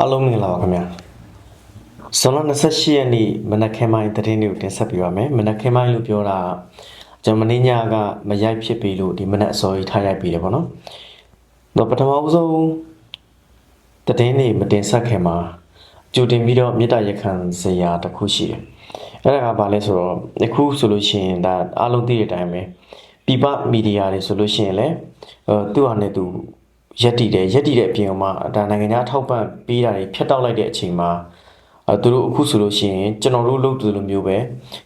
အားလုံးမင်္ဂလာပါခင်ဗျာဇွန်လ28ရက်နေ့မနက်ခင်းပိုင်းသတင်းတွေကိုတင်ဆက်ပေးပါမယ်မနက်ခင်းပိုင်းလို့ပြောတာကျွန်တော်မင်းညကမရိုက်ဖြစ်ပြီလို့ဒီမနက်အစောကြီးထားရိုက်ပြီးတယ်ပေါ့နော်တော့ပထမဦးဆုံးသတင်းတွေမတင်ဆက်ခင်မှာကြိုတင်ပြီးတော့မြေတားရခံစရာတစ်ခုရှိတယ်အဲ့ဒါကဘာလဲဆိုတော့အခုဆိုလို့ရှိရင်ဒါအားလုံးသိတဲ့အတိုင်းပဲပြပမီဒီယာတွေဆိုလို့ရှိရင်လည်းအဲသူ့ဟာနဲ့သူ ရက်တည်တယ်ရက်တည်တဲ့အပြင်မှာဒါနိုင်ငံခြားထောက်ပံ့ပေးတာတွေဖြတ်တောက်လိုက်တဲ့အချိန်မှာအဲသူတို့အခုဆိုလို့ရှိရင်ကျွန်တော်တို့လုပ်သူလိုမျိုးပဲ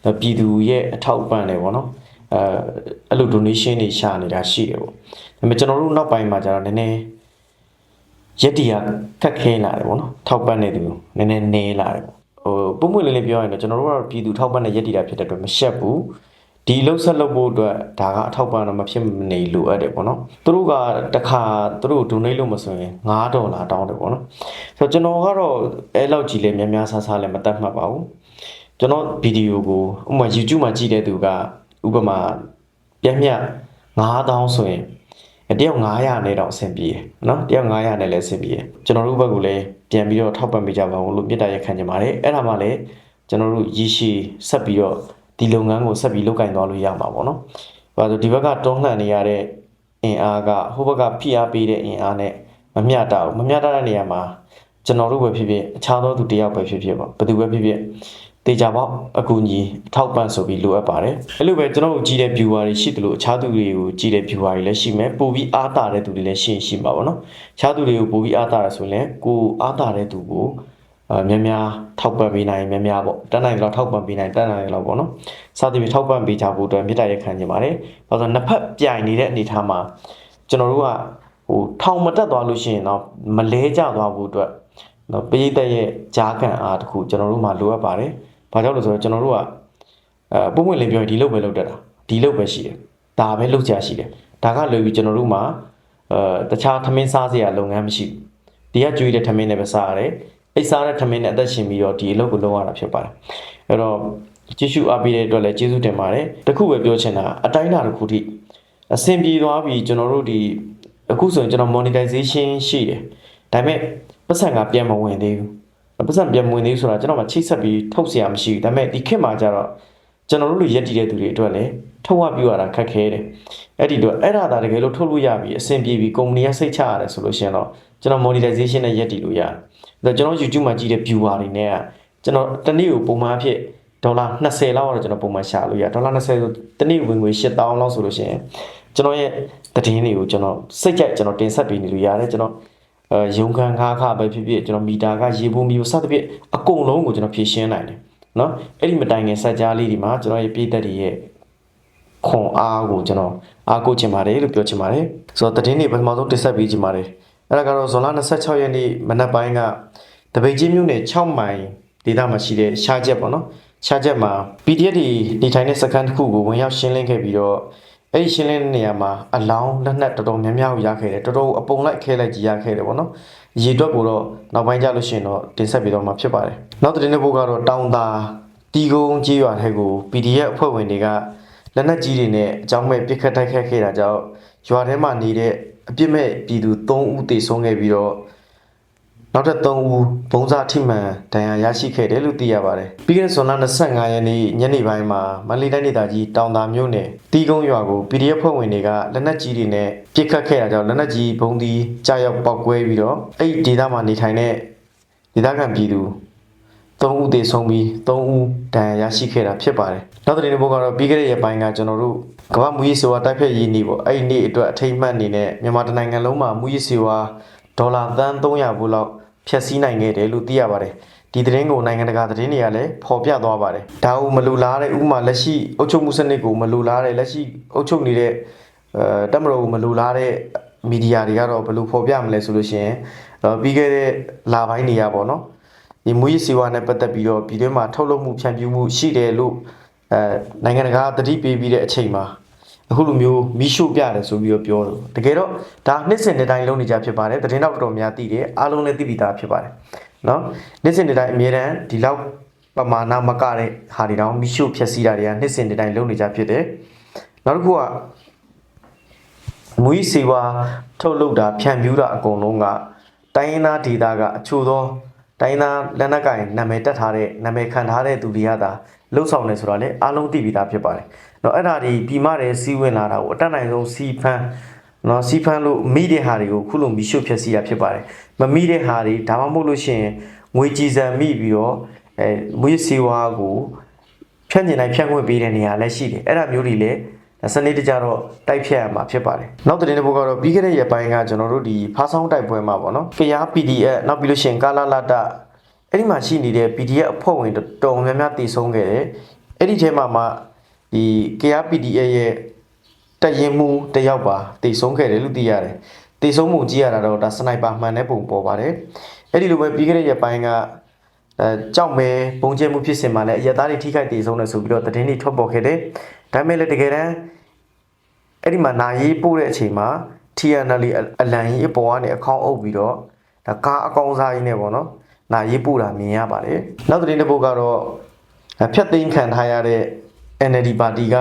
အဲပြည်သူရဲ့အထောက်အပံ့တွေပေါ့နော်အဲအဲ့လို donation တွေရှာနေတာရှိတယ်ပေါ့ဒါပေမဲ့ကျွန်တော်တို့နောက်ပိုင်းမှာကျတော့နည်းနည်းရက်တည်ရခက်ခဲလာတယ်ပေါ့နော်ထောက်ပံ့နေသူနည်းနည်းနေလာတယ်ပေါ့ဟိုပုံမှန်လေးလေးပြောရရင်တော့ကျွန်တော်တို့ကတော့ပြည်သူထောက်ပံ့တဲ့ရက်တည်တာဖြစ်တဲ့အတွက်မရှက်ဘူး ဒီလှုပ်ဆက်လုပ်ဖို့အတွက်ဒါကအထောက်ပံ့တော့မဖြစ်မနေလိုအပ်တယ်ပေါ့နော်သူတို့ကတခါသူတို့ donate လုပ်မဆိုရင်9ဒေါ်လာတောင်းတယ်ပေါ့နော်ဆိုတော့ကျွန်တော်ကတော့အဲလောက်ကြီးလဲများများဆဆလဲမတတ်မှတ်ပါဘူးကျွန်တော်ဗီဒီယိုကိုဥပမာ YouTube မှာကြည့်တဲ့သူကဥပမာပြန်မြ9000ဆိုရင်တယောက်900နဲ့တော့အဆင်ပြေတယ်နော်တယောက်900နဲ့လည်းအဆင်ပြေတယ်ကျွန်တော်တို့ဘက်ကလည်းပြန်ပြီးတော့ထောက်ပံ့ပေးကြပါဦးလို့မြစ်တာရက်ခံကြပါတယ်အဲ့ဒါမှလည်းကျွန်တော်တို့ရည်ရှိဆက်ပြီးတော့ ဒီလုပ်ငန်းကိုဆက်ပြီးလုပ်ကင်သွားလို့ရမှာပေါ့နော်။ဘာလို့ဒီဘက်ကတွန်းလှန်နေရတဲ့အင်အားကဟိုဘက်ကဖိအားပေးတဲ့အင်အားနဲ့မမျှတဘူးမမျှတတဲ့နေရာမှာကျွန်တော်တို့ပဲဖြစ်ဖြစ်အခြားသောသူတစ်ယောက်ပဲဖြစ်ဖြစ်ပေါ့ဘယ်သူပဲဖြစ်ဖြစ်တေချာပေါက်အကူအညီအထောက်ပံ့ဆိုပြီးလိုအပ်ပါတယ်အဲ့လိုပဲကျွန်တော်တို့ကြည့်တဲ့ viewer တွေရှိတယ်လို့အခြားသူတွေကိုကြည့်တဲ့ viewer တွေလည်းရှိမယ်ပို့ပြီးအားတာတဲ့သူတွေလည်းရှိရင်ရှိမှာပေါ့နော်အခြားသူတွေကိုပို့ပြီးအားတာရဆိုရင်လည်းကိုအားတာတဲ့သူကိုအဲ များများထောက်ပံ့ပေးနိုင်များများပေါ့တန်းနိုင်တော့ထောက်ပံ့ပေးနိုင်တန်းနိုင်တော့ပေါ့နော်စသဖြင့်ထောက်ပံ့ပေးကြဖို့အတွက်မေတ္တာရက်ခံကြပါတယ်ဘာလို့နှစ်ဖက်ပြိုင်နေတဲ့အနေအထားမှာကျွန်တော်တို့ကဟိုထောင်မတက်သွားလို့ရှိရင်တော့မလဲကျသွားဖို့အတွက်နော်ပရိသတ်ရဲ့ကြားခံအားတစ်ခုကျွန်တော်တို့မှာလိုအပ်ပါတယ်ဘာကြောင့်လဲဆိုတော့ကျွန်တော်တို့ကအဲပုံမှန်လေးပြောရင်ဒီလောက်ပဲလောက်တတ်တာဒီလောက်ပဲရှိတယ်ဒါပဲလောက်ကြရှိတယ်ဒါကလွယ်ပြီးကျွန်တော်တို့မှာအဲတခြားထမင်းစားစရာလုပ်ငန်းမရှိဘူးဒီကကျွေးတဲ့ထမင်းနဲ့ပဲစားရတယ် အိတ်စားတဲ့ထမင်းနဲ့အသက်ရှင်ပြီးတော့ဒီအလုပ်ကိုလုပ်ရတာဖြစ်ပါတယ်အဲ့တော့ကျေးဇူးအားပေးတဲ့အတွက်လည်းကျေးဇူးတင်ပါတယ်တခုပဲပြောချင်တာအတိုင်းအတာတစ်ခုထိအဆင်ပြေသွားပြီကျွန်တော်တို့ဒီအခုဆိုရင်ကျွန်တော် monetization ရှိတယ်ဒါပေမဲ့ပတ်စံကပြန်မဝင်သေးဘူးပတ်စံပြန်မဝင်သေးဘူးဆိုတာကျွန်တော်မှချိတ်ဆက်ပြီးထုတ်เสียမှမရှိဘူးဒါပေမဲ့ဒီခေတ်မှာကျတော့ကျွန်တော်တို့လိုရက်တည်တဲ့သူတွေအတွက်လည်းထုတ်ဝပြရတာခက်ခဲတယ်အဲ့ဒီတော့အဲ့ဒါသာတကယ်လို့ထုတ်လို့ရပြီအဆင်ပြေပြီကုမ္ပဏီကစိတ်ချရတယ်ဆိုလို့ရှိရင်တော့ကျွန်တော် monetization နဲ့ရက်တည်လို့ရတယ် ဒါကျွန်တော် YouTube မှာကြည့်တဲ့ viewer တွေနဲ့ကကျွန်တော်တနေ့ကိုပုံမှန်အဖြစ်ဒေါ်လာ20လောက်တော့ကျွန်တော်ပုံမှန်ရှာလို့ရဒေါ်လာ20ဆိုတနေ့ဝင်ငွေ8000လောက်ဆိုလို့ရှိရင်ကျွန်တော်ရဲ့သတင်းတွေကိုကျွန်တော်စိတ်ကြိုက်ကျွန်တော်တင်ဆက်ပေးနေလို့ရတယ်ကျွန်တော်အဲရုံခံခါခါပဲဖြစ်ဖြစ်ကျွန်တော်မီတာကရေပုံမီကိုစသဖြင့်အကုန်လုံးကိုကျွန်တော်ဖြည့်ရှင်းနိုင်တယ်เนาะအဲ့ဒီမတိုင်ခင်စက်ကြားလေးဒီမှာကျွန်တော်ရဲ့ပြည်သက်တွေရဲ့ခွန်အားကိုကျွန်တော်အားကိုးချင်ပါတယ်လို့ပြောချင်ပါတယ်ဆိုတော့သတင်းတွေပထမဆုံးတင်ဆက်ပေးချင်ပါတယ် အဲ့ဒါကတော့ဇွန်လ26ရက်နေ့မနက်ပိုင်းကတပိတ်ကြီးမြို့နယ်6မိုင်ဒေသမှာရှိတဲ့ရှားချက်ပေါ့နော်ရှားချက်မှာ PDF တွေနေထိုင်တဲ့စခန်းတစ်ခုကိုဝင်ရောက်ရှင်းလင်းခဲ့ပြီးတော့အဲ့ဒီရှင်းလင်းတဲ့နေရာမှာအလောင်းလက်နက်တော်တော်များများကိုရခဲ့တယ်တော်တော်အပုံလိုက်ခဲလိုက်ကြီးရခဲ့တယ်ပေါ့နော်ရေတွက်ကိုတော့နောက်ပိုင်းကျလို့ရှိရင်တော့တင်ဆက်ပြီးတော့မှာဖြစ်ပါတယ်နောက်သတင်းတစ်ပုဒ်ကတော့တောင်သာတီကုန်းကြီးရွာထဲကို PDF အဖွဲ့ဝင်တွေကလက်နက်ကြီးတွေနဲ့အကြောင်းမဲ့ပစ်ခတ်တိုက်ခတ်ခဲ့တာကြောင့်ရွာထဲမှာနေတဲ့ အပြစ်မဲ့ပြည်သူ3ဦးသေဆုံးခဲ့ပြီးတော့နောက်ထပ်3ဦးဘုံစားထိမှန်ဒဏ်ရာရရှိခဲ့တယ်လို့သိရပါတယ်။ပြီးခဲ့တဲ့ဇွန်လ25ရက်နေ့ညနေပိုင်းမှာမန္တလေးတိုင်းဒေသကြီးတောင်သာမြို့နယ်တီးကုန်းရွာကို PDF ဖွဲ့ဝင်တွေကလက်နက်ကြီးတွေနဲ့ပစ်ခတ်ခဲ့တာကြောင့်လက်နက်ကြီးဘုံဒီကြားရောက်ပောက်ကွဲပြီးတော့အဲ့ဒီဒေသမှာနေထိုင်တဲ့ဒေသခံပြည်သူ3ဦးသေဆုံးပြီး3ဦးဒဏ်ရာရရှိခဲ့တာဖြစ်ပါတယ်။ နောက်တဲ့နေ့ဘုတ်ကတော့ပြီးခဲ့တဲ့ရက်ပိုင်းကကျွန်တော်တို့ကမ္ဘာမူရေးစေဝါတိုက်ဖျက်ရေးနေ့ပေါ့အဲ့ဒီနေ့အတွက်အထိမ်းအမှတ်အနေနဲ့မြန်မာတိုင်းနိုင်ငံလုံးမှာမူရေးစေဝါဒေါ်လာသန်း300ဘူးလောက်ဖျက်ဆီးနိုင်ခဲ့တယ်လို့သိရပါတယ်။ဒီသတင်းကိုနိုင်ငံတကာသတင်းတွေကလည်းဖော်ပြသွားပါတယ်။ဒါကိုမလူလားတဲ့ဥပမာလက်ရှိအုပ်ချုပ်မှုစနစ်ကိုမလူလားတဲ့လက်ရှိအုပ်ချုပ်နေတဲ့အဲတက်မတော်ကိုမလူလားတဲ့မီဒီယာတွေကတော့ဘယ်လိုဖော်ပြမလဲဆိုလို့ရှိရင်အဲပြီးခဲ့တဲ့လပိုင်းတွေကပေါ့နော်ဒီမူရစီဝါနဲ့ပတ်သက်ပြီးတော့ပြည်တွင်းမှာထုတ်လုပ်မှုဖြန့်ဖြူးမှုရှိတယ်လို့ အဲနိုင်ငံတကာသတိပေးပြီးတဲ့အချိန်မှာအခုလိုမျိုးမီးရှို့ပြတယ်ဆိုပြီးတော့ပြောတယ်တကယ်တော့ဒါနှစ်စဉ်တစ်တိုင်းလုံးနေကြဖြစ်ပါတယ်သတင်းတော့တော်တော်များသိတယ်အားလုံးလည်းသိပြီးသားဖြစ်ပါတယ်နော်နှစ်စဉ်တစ်တိုင်းအမြဲတမ်းဒီလောက်ပမာဏမကတဲ့ဟာတွေတောင်မီးရှို့ဖျက်ဆီးတာတွေကနှစ်စဉ်တစ်တိုင်းလုံးနေကြဖြစ်တယ်နောက်တစ်ခုကမူကြီးစေဝါထုတ်လုပ်တာဖြန့်ဖြူးတာအကုန်လုံးကတိုင်းရင်းသားဒေသကအချို့သောတိုင်းရင်းသားလက်နက်ကင်နာမည်တက်ထားတဲ့နာမည်ခံထားတဲ့သူတွေကသာ လှုပ်ဆောင်နေဆိုတော့လေအားလုံးသိပြီးသားဖြစ်ပါတယ်။တော့အဲ့ဒါဒီပြီးမှတဲ့စီးဝင်လာတာကိုအတက်နိုင်ဆုံးစီဖန်းနော်စီဖန်းလို့မိတဲ့ဟာတွေကိုခုလိုမီရှုဖြစ်စီရဖြစ်ပါတယ်။မမိတဲ့ဟာတွေဒါမှမဟုတ်လို့ရှိရင်ငွေကြည်စံမိပြီးတော့အဲမွေးစီဝါကိုဖြန့်ကျင်တိုင်းဖြန့်ခွင့်ပေးတဲ့နေရာလည်းရှိတယ်အဲ့ဒါမျိုးတွေလည်းစနစ်တကျတော့တိုက်ဖြတ်ရမှာဖြစ်ပါတယ်နောက်သတင်းတစ်ပုဒ်ကတော့ပြီးခဲ့တဲ့ရက်ပိုင်းကကျွန်တော်တို့ဒီဖားဆောင်တိုက်ပွဲမှာပေါ့နော်ဖျား PDF နောက်ပြီးလို့ရှိရင်ကာလာလာတ အဲ့ဒီမှာရှိနေတဲ့ PDF အဖွဲ့ဝင်တော်တော်များများတည်ဆုံးခဲ့တယ်အဲ့ဒီထဲမှာမှဒီ KRPDA ရဲ့တရင်မှုတစ်ယောက်ပါတည်ဆုံးခဲ့တယ်လို့သိရတယ်တည်ဆုံးမှုကြည့်ရတာတော့ဒါစနိုက်ပါမှန်တဲ့ပုံပေါ်ပါတယ်အဲ့ဒီလိုပဲပြီးခဲ့တဲ့ရက်ပိုင်းကအဲကြောက်မဲပုံကျဲမှုဖြစ်စင်မှာလည်းအရက်သားတွေထိခိုက်ဒေဆုံးတယ်ဆိုပြီးတော့သတင်းတွေထွက်ပေါ်ခဲ့တယ်။ဒါပေမဲ့လည်းတကယ်တမ်းအဲ့ဒီမှာနာရေးပို့တဲ့အချိန်မှာ TNL အလံကြီးအပေါ်ကနေအခေါင်းအုပ်ပြီးတော့ဒါကားအကောင်စားကြီးနဲ့ပေါ့နော်။ နာရေးပို့တာမြင်ရပါတယ်။နောက်သတင်းတစ်ပုဒ်ကတော့အဲဖြတ်သိမ်းခံထားရတဲ့ NLD ပါတီက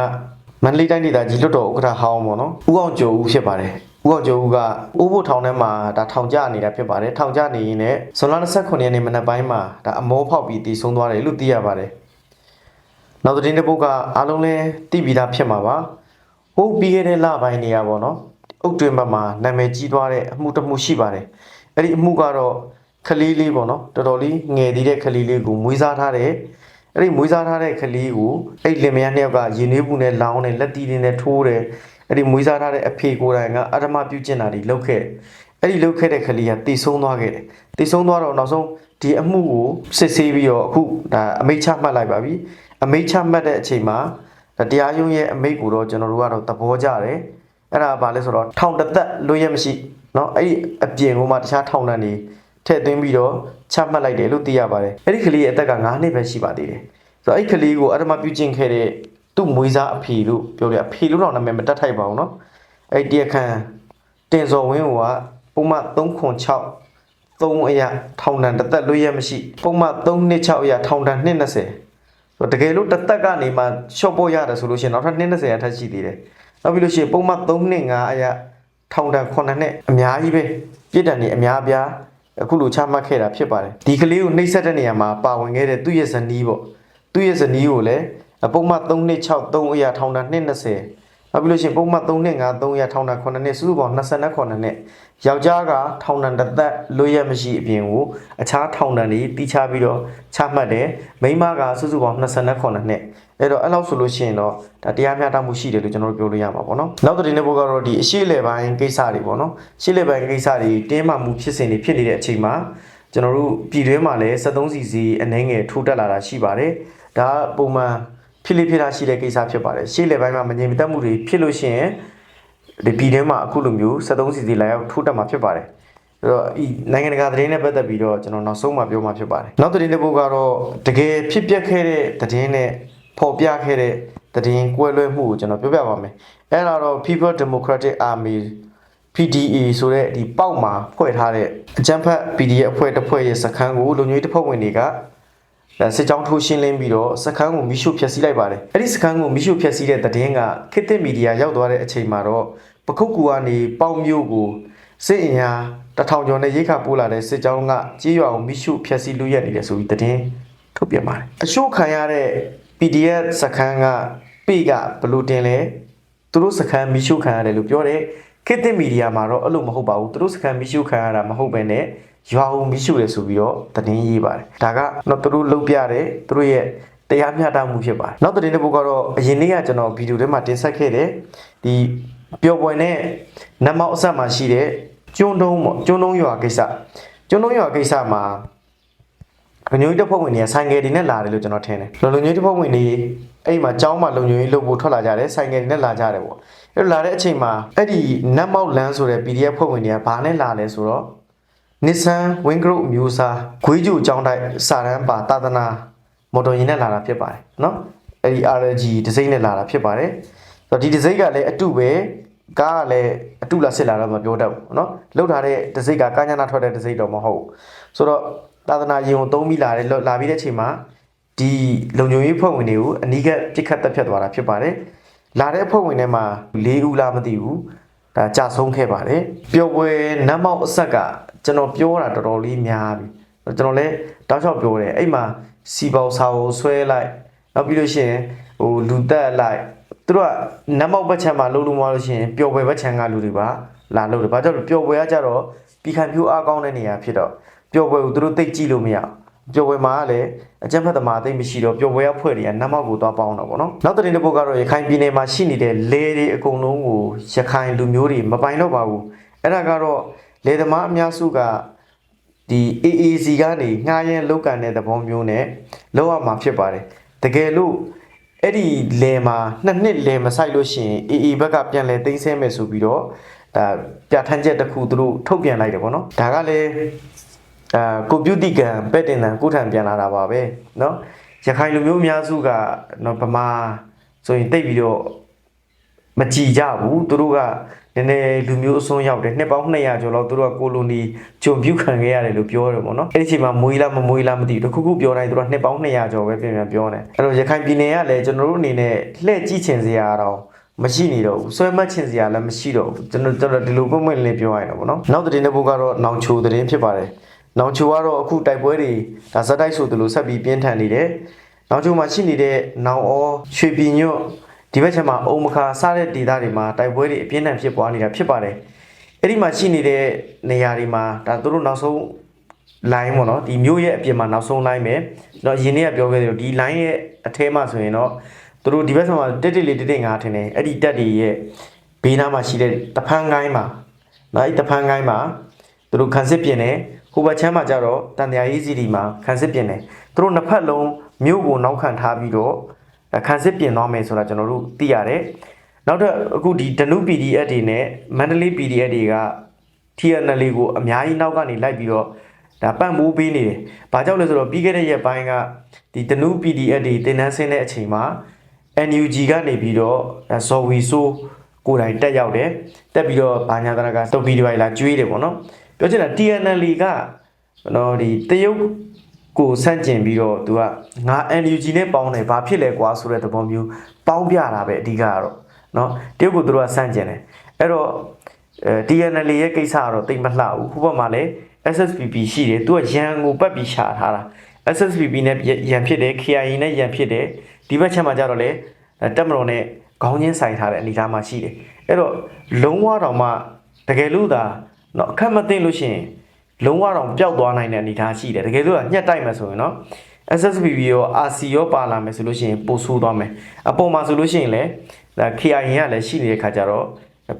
မန္တလေးတိုင်းဒေသကြီးလွတ်တော်ဥက္ကဋ္ဌဟောင်းပေါ့နော်။ဦးအောင်ကျော်ဦးဖြစ်ပါတယ်။ဦးအောင်ကျော်ဦးကအိုးဖို့ထောင်ထဲမှာဒါထောင်ကျနေတာဖြစ်ပါတယ်။ထောင်ကျနေရင်လည်းဇွန်လ29ရက်နေ့မနက်ပိုင်းမှာဒါအမောဖောက်ပြီးတည်ဆုံးသွားတယ်လို့သိရပါတယ်။နောက်သတင်းတစ်ပုဒ်ကအားလုံးလည်းသိပြီးသားဖြစ်မှာပါ။ဟုတ်ပြီးခဲ့တဲ့လပိုင်းနေရပါတော့။အုတ်တွင်ဘက်မှာနာမည်ကြီးသွားတဲ့အမှုတစ်မှုရှိပါတယ်။အဲ့ဒီအမှုကတော့ ခလေးလေးပေါ့နော်။တော်တော်လေးငယ်သေးတဲ့ခလေးလေးကိုမွေးစားထားတဲ့အဲ့ဒီမွေးစားထားတဲ့ခလေးကိုအဲ့လင်မယားနှစ်ယောက်ကရင်နှွေးပူနဲ့လောင်းနဲ့လက်တီးတွေနဲ့ထိုးတယ်အဲ့ဒီမွေးစားထားတဲ့အဖေကိုယ်တိုင်ကအဓမ္မပြုကျင့်တာတွေလုပ်ခဲ့တယ်အဲ့ဒီလုပ်ခဲ့တဲ့ခလေးကတိဆုံးသွားခဲ့တယ်တိဆုံးသွားတော့နောက်ဆုံးဒီအမှုကိုစစ်ဆေးပြီးတော့အခုဒါအမိတ်ချမှတ်လိုက်ပါပြီအမိတ်ချမှတ်တဲ့အချိန်မှာဒါတရားရုံးရဲ့အမိတ်ကိုတော့ကျွန်တော်တို့ကတော့သဘောကျတယ်အဲ့ဒါကဘာလဲဆိုတော့ထောင်တစ်သက်လွတ်ရမရှိเนาะအဲ့ဒီအပြင်ကမှတခြားထောင်တန်းတွေ ထည့်သွင်းပြီးတော့ချမှတ်လိုက်တယ်လို့သိရပါတယ်အဲ့ဒီကလေးရဲ့အသက်က9နှစ်ပဲရှိပါသေးတယ်ဆိုတော့အဲ့ဒီကလေးကိုအဓမ္မပြုကျင့်ခဲ့တဲ့သူ့မွေးစားအဖေလို့ပြောတယ်အဖေလို့တော့နာမည်မတက်ထိုက်ပါဘူးเนาะအဲ့ဒီတရားခံတင်စော်ဝင်းကပုံမှန်306 3အရာထောင်ဒဏ်တစ်သက်လွတ်ရမရှိပုံမှန်326အရာထောင်ဒဏ်220ဆိုတော့တကယ်လို့တစ်သက်ကနေမှရှော့ဖို့ရတယ်ဆိုလို့ရှိရင်နောက်ထပ်220အထက်ရှိသေးတယ်နောက်ပြီးလို့ရှိရင်ပုံမှန်325အရာထောင်ဒဏ်9နှစ်အများကြီးပဲပြစ်ဒဏ်တွေအများအပြား အခုလိုချမှတ်ခဲ့တာဖြစ်ပါတယ်ဒီကလေးကိုနှိပ်စက်တဲ့နေရာမှာပါဝင်ခဲ့တဲ့သူ့ရဲ့ဇနီးပေါ့သူ့ရဲ့ဇနီးကိုလည်းပုံမှန်326 3အရာထောင်ဒဏ်220နောက်ပြီးလို့ရှိရင်ပုံမှန်3နှစ်5 3ရထောင်ဒဏ်9နှစ်စုစုပေါင်း29နှစ်ယောက်ျားကထောင်ဒဏ်တစ်သက်လွတ်ရမရှိအပြင်ကိုအခြားထောင်ဒဏ်တွေတီးခြားပြီးတော့ချမှတ်တယ်မိန်းမကစုစုပေါင်း29နှစ် အဲ့တော့အဲ့လောက်ဆိုလို့ရှိရင်တော့ဒါတရားမျှတမှုရှိတယ်လို့ကျွန်တော်တို့ပြောလို့ရမှာပေါ့နော်နောက်တစ်နေ့ဘုတ်ကတော့ဒီအရှိလေပိုင်းကိစ္စတွေပေါ့နော်အရှိလေပိုင်းကိစ္စတွေတင်းမာမှုဖြစ်စဉ်တွေဖြစ်နေတဲ့အချိန်မှာကျွန်တော်တို့ပြည်တွင်းမှာလည်း73စီစီအနှဲငယ်ထိုးတက်လာတာရှိပါတယ်ဒါကပုံမှန်ဖြစ်လိဖြစ်တာရှိတဲ့ကိစ္စဖြစ်ပါတယ်ရှေ့လေပိုင်းမှာမငြိမ်မသက်မှုတွေဖြစ်လို့ရှိရင်ဒီပြည်ထဲမှာအခုလိုမျိုး73စီစီလာရောက်ထိုးတက်မှာဖြစ်ပါတယ်အဲ့တော့ဤနိုင်ငံတကာသတင်းနဲ့ပတ်သက်ပြီးတော့ကျွန်တော်နောက်ဆုံးမှပြောမှာဖြစ်ပါတယ်နောက်သတင်းတစ်ပုဒ်ကတော့တကယ်ဖြစ်ပျက်ခဲ့တဲ့သတင်းနဲ့ ပေါ်ပြခဲ့တဲ့သတင်းကွဲလွဲမှုကိုကျွန်တော်ပြောပြပါမယ်အဲ့ဒါတော့ People Democratic Army PDA ဆိုတဲ့ဒီပေါက်မှာဖွဲ့ထားတဲ့အကြမ်းဖက် PDF အဖွဲ့တစ်ဖွဲ့ရဲ့စခန်းကိုလူမျိုးရေးတပ်ဖွဲ့ဝင်တွေကဒါစစ်ကြောင်းထိုးရှင်းလင်းပြီးတော့စခန်းကိုမိရှုဖျက်ဆီးလိုက်ပါတယ်အဲ့ဒီစခန်းကိုမိရှုဖျက်ဆီးတဲ့တဲ့င်းကခေတ်သစ်မီဒီယာရောက်သွားတဲ့အချိန်မှာတော့ပခုတ်ကူကနေပေါင်မျိုးကိုစစ်အင်အားတထောင်ကျော်နဲ့ရိတ်ခါပိုးလာတဲ့စစ်ကြောင်းကကြေးရွာကိုမိရှုဖျက်ဆီးလူရက်နေတယ်ဆိုပြီးတဲ့င်းထုတ်ပြန်ပါတယ်အရှို့ခံရတဲ့ PDF စခန်းကပေကဘလို့တင်လဲသူတို့စခန်းမိရှုခံရတယ်လို့ပြောတယ်ခေတ်သစ်မီဒီယာမှာတော့အဲ့လိုမဟုတ်ပါဘူးသူတို့စခန်းမိရှုခံရတာမဟုတ်ဘဲနဲ့ရွာအောင်မိရှုတယ်ဆိုပြီးတော့သတင်းရေးပါတယ်ဒါကတော့သူတို့လုပ်ပြတယ်သူတို့ရဲ့တရားမျှတမှုဖြစ်ပါတယ်နောက်သတင်းတစ်ပုဒ်ကတော့အရင်နေ့ကကျွန်တော်ဗီဒီယိုထဲမှာတင်ဆက်ခဲ့တယ်ဒီပျော်ပွဲနဲ့နတ်မောက်အဆက်မှာရှိတဲ့ကျွန်းတုံးပေါ့ကျွန်းတုံးရွာကိစ္စကျွန်းတုံးရွာကိစ္စမှာ လုံညွေးတပ်ဖွဲ့ဝင်တွေကဆိုင်ငယ်တွေနဲ့လာတယ်လို့ကျွန်တော်ထင်တယ်လုံလုံညွေးတပ်ဖွဲ့ဝင်တွေအဲ့မှာကျောင်းမှာလုံညွေးလုပ်ဖို့ထွက်လာကြတယ်ဆိုင်ငယ်တွေနဲ့လာကြတယ်ပေါ့အဲ့လိုလာတဲ့အချိန်မှာအဲ့ဒီနတ်မောက်လန်းဆိုတဲ့ PDF ဖွဲ့ဝင်တွေကဘာနဲ့လာလဲဆိုတော့ Nissan Wing Group အမျိုးအစားဂွေးကျူကျောင်းတိုက်စာရန်ပါတာသနာမော်တော်ယာဉ်နဲ့လာတာဖြစ်ပါတယ်เนาะအဲ့ဒီ RG ဒီဇိုင်းနဲ့လာတာဖြစ်ပါတယ်ဆိုတော့ဒီဒီဇိုင်းကလည်းအတုပဲကားကလည်းအတုလားစစ်လာတော့မပြောတတ်ဘူးเนาะလောက်ထားတဲ့ဒီဇိုင်းကကာညာနာထွက်တဲ့ဒီဇိုင်းတော့မဟုတ်ဘူးဆိုတော့ သာသနာရင်ကိုသုံးပြီးလာတယ်လာပြီးတဲ့အချိန်မှာဒီလုံခြုံရေးဖွဲ့ဝင်တွေကိုအနီးကပ်ပြစ်ခတ်တက်ဖြတ်သွားတာဖြစ်ပါတယ်လာတဲ့ဖွဲ့ဝင်တွေမှာ၄ဦးလားမသိဘူးဒါကြာဆုံးခဲ့ပါတယ်ပျော်ပွဲနတ်မောက်အဆက်ကကျွန်တော်ပြောတာတော်တော်လေးများပြီကျွန်တော်လည်းတောက်လျှောက်ပြောတယ်အဲ့မှာစီပေါစာကိုဆွဲလိုက်နောက်ပြီးလို့ရှိရင်ဟိုလူတက်လိုက်သူတို့ကနတ်မောက်ဘက်ချမ်းမှာလုံးလုံးမလို့ရှိရင်ပျော်ပွဲဘက်ချမ်းကလူတွေပါလာလို့တယ်ဘာကြောင့်လဲပျော်ပွဲကကြတော့ပြည်ခံပြိုးအားကောင်းတဲ့နေရာဖြစ်တော့ ပျော်ပွဲကိုသူတို့သိကြည့်လို့မရဘူးပျော်ပွဲမှာကလည်းအကျဉ်းဖက်သမားသိမ့်မရှိတော့ပျော်ပွဲရဖွဲ့တွေကနတ်မောက်ကိုသွားပေါင်းတော့ဗောနော်နောက်တဲ့တစ်ပုတ်ကတော့ရခိုင်ပြည်နယ်မှာရှိနေတဲ့လေတွေအကုန်လုံးကိုရခိုင်လူမျိုးတွေမပိုင်တော့ပါဘူးအဲ့ဒါကတော့လေသမားအများစုကဒီ AAC ကနေငှားရမ်းလောက်ကန်တဲ့သဘောမျိုးနဲ့လောက်ရမှာဖြစ်ပါတယ်တကယ်လို့အဲ့ဒီလဲမှာနှစ်နှစ်လဲမဆိုင်လို့ရှိရင် AA ဘက်ကပြန်လဲသိမ်းဆဲမယ်ဆိုပြီးတော့ဒါပြဋ္ဌာန်းချက်တစ်ခုသူတို့ထုတ်ပြန်လိုက်တယ်ပေါ့နော်ဒါကလည်း အာကွန်ပျူတာကံပဲ့တင်တန်ကိုထံပြန်လာတာပါပဲเนาะရခိုင်လူမျိုးအများစုကနော်ဗမာဆိုရင်တိတ်ပြီးတော့ မကြည်ကြဘူးသူတို့ကနည်းနည်းလူမျိုးအစွန်းရောက်တယ်နှစ်ပေါင်း200ကျော်လောက်သူတို့ကကိုလိုနီဂျုံပြုတ်ခံခဲ့ရတယ်လို့ပြောတယ်ပေါ့နော်အဲ့ဒီအချိန်မှာမွေးလားမမွေးလားမသိဘူးတခုခုပြောတိုင်းသူတို့ကနှစ်ပေါင်း200ကျော်ပဲပြင်ပြန်ပြောတယ်အဲ့တော့ရခိုင်ပြည်နယ်ကလည်းကျွန်တော်တို့အနေနဲ့လှည့်ကြည့်ချင်စရာတော့မရှိနေတော့ဘူးဆွဲမှတ်ချင်စရာလည်းမရှိတော့ဘူးကျွန်တော်ကျွန်တော်ဒီလိုပုံမှန်လေးပြောရရင်တော့ဗောနော်နောက်သတင်းတစ်ပုဒ်ကတော့နောင်ချိုသတင်းဖြစ်ပါတယ် နောင်ချိုကတော့အခုတိုက်ပွဲတွေဒါဇက်တိုက်ဆိုသလိုဆက်ပြီးပြင်းထန်နေတယ်နောင်ချိုမှာရှိနေတဲ့နောင်ဩရွှေပြည်ညွတ်ဒီဘက်ချက်မှာအုံမခါစတဲ့ဒေသတွေမှာတိုက်ပွဲတွေအပြင်းထန်ဖြစ်ပွားနေတာဖြစ်ပါတယ်အဲ့ဒီမှာရှိနေတဲ့နေရာတွေမှာဒါသူတို့နောက်ဆုံး line ပေါ့နော်ဒီမျိုးရဲ့အပြင်မှာနောက်ဆုံး line ပဲကျွန်တော်ယင်းနေ့ကပြောခဲ့တယ်လို့ဒီ line ရဲ့အထဲမှာဆိုရင်တော့သူတို့ဒီဘက်ဆက်မှာတက်တက်လေးတက်တက်ငါထင်တယ်အဲ့ဒီတက်တွေရဲ့ဘေးနားမှာရှိတဲ့တဖန်းကိုင်းမှာနော်အဲ့ဒီတဖန်းကိုင်းမှာသူတို့ခံစစ်ပြင်တယ် ဟိုဘက်ချမ်းမှာကျတော့တန်တရားရေးစီဒီမှာခံစစ်ပြင်တယ်သူတို့နှစ်ဖက်လုံးမြို့ကိုနောက်ခံထားပြီးတော့ခံစစ်ပြင်သွားမယ်ဆိုတာကျွန်တော်တို့သိရတယ်။နောက်တော့အခုဒီဒနု PDF တွေနဲ့မန္တလေး PDF တွေက TNL ကိုအများကြီးနောက်ကနေလိုက်ပြီးတော့ဒါပံ့ပိုးပေးနေတယ်။ဘာကြောင့်လဲဆိုတော့ပြီးခဲ့တဲ့ရက်ပိုင်းကဒီဒနု PDF တွေတင်နန်းဆင်းတဲ့အချိန်မှာ NUG ကနေပြီးတော့ဒါဇော်ဝီဆိုးကိုယ်တိုင်တက်ရောက်တယ်။တက်ပြီးတော့ဘာညာတရကတုတ်ပြီးတွေလာကျွေးတယ်ပေါ့နော်။ ပြောချင်တာ TNL ကနော်ဒီတရုတ်ကိုဆန့်ကျင်ပြီးတော့သူကငါ NUG နဲ့ပေါင်းတယ်ဘာဖြစ်လဲကွာဆိုတဲ့သဘောမျိုးပေါင်းပြတာပဲအဓိကကတော့နော်တရုတ်ကိုသူတို့ကဆန့်ကျင်တယ်အဲ့တော့ TNL ရဲ့ကိစ္စကတော့တိတ်မလှဘူးဟိုဘက်မှာလည်း SSPP ရှိတယ်သူကရန်ကိုပတ်ပြီးရှာထားတာ SSPP နဲ့ရန်ဖြစ်တယ် KIA နဲ့ရန်ဖြစ်တယ်ဒီဘက်ချက်မှာကြတော့လေတက်မတော်နဲ့ခေါင်းချင်းဆိုင်ထားတဲ့အနေအထားမှာရှိတယ်အဲ့တော့လုံးဝတော့မှတကယ်လို့သာ เนาะအခက်မသိလို့ရှိရင် လုံးဝတော့ပျောက်သွားနိုင်တဲ့အနေအထားရှိတယ်တကယ်လို့ညှက်တိုက်မယ်ဆိုရင်เนาะ SSPB ရော RC ရောပါလာမယ်ဆိုလို့ရှိရင်ပို့ဆိုးသွားမယ်အပေါ်မှာဆိုလို့ရှိရင်လည်းဒါ KIA ကလည်းရှိနေတဲ့ခါကျတော့